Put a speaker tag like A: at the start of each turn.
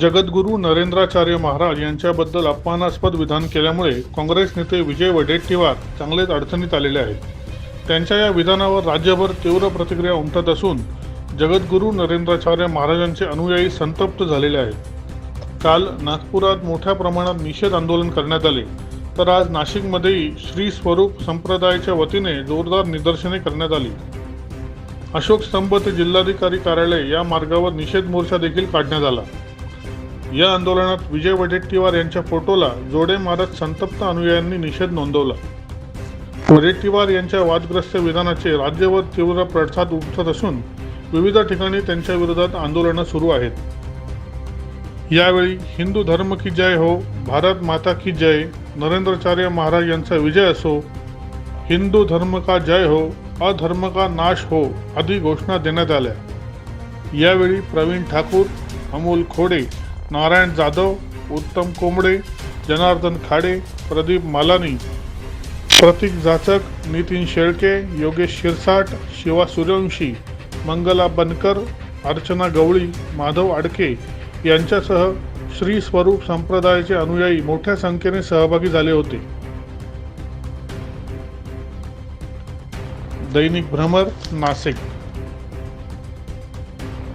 A: जगद्गुरू नरेंद्राचार्य महाराज यांच्याबद्दल अपमानास्पद विधान केल्यामुळे काँग्रेस नेते विजय वडेट्टीवार चांगलेच अडचणीत आलेले आहेत. त्यांच्या या विधानावर राज्यभर तीव्र प्रतिक्रिया उमटत असून जगद्गुरू नरेंद्राचार्य महाराजांचे अनुयायी संतप्त झालेले आहेत. काल नागपुरात मोठ्या प्रमाणात निषेध आंदोलन करण्यात आले. तर आज नाशिकमध्येही श्री स्वरूप संप्रदायाच्या वतीने जोरदार निदर्शने करण्यात आली. अशोक स्तंभ ते जिल्हाधिकारी कार्यालय या मार्गावर निषेध मोर्चा देखील काढण्यात आला. या आंदोलनात विजय वडेट्टीवार यांच्या फोटोला जोडे मारत संतप्त अनुयायांनी निषेध नोंदवला. वडेट्टीवार यांच्या वादग्रस्त विधानाचे राज्यभर तीव्र प्रसाद उपसत असून विविध ठिकाणी त्यांच्या विरोधात आंदोलनं सुरू आहेत. यावेळी हिंदू धर्म की जय हो भारत माता की जय नरेंद्राचार्य महाराज यांचा विजय असो हिंदू धर्म का जय हो अधर्म का नाश हो आदी घोषणा देण्यात आल्या. यावेळी प्रवीण ठाकूर अमोल खोडे नारायण जाधव उत्तम कोंबडे जनार्दन खाडे प्रदीप मालानी प्रतीक जाचक नितीन शेळके योगेश शिरसाट शिवा सूर्यवंशी मंगला बनकर अर्चना गवळी माधव आडके यांच्यासह श्री स्वरूप संप्रदायाचे अनुयायी मोठ्या संख्येने सहभागी झाले होते. दैनिक भ्रमर नाशिक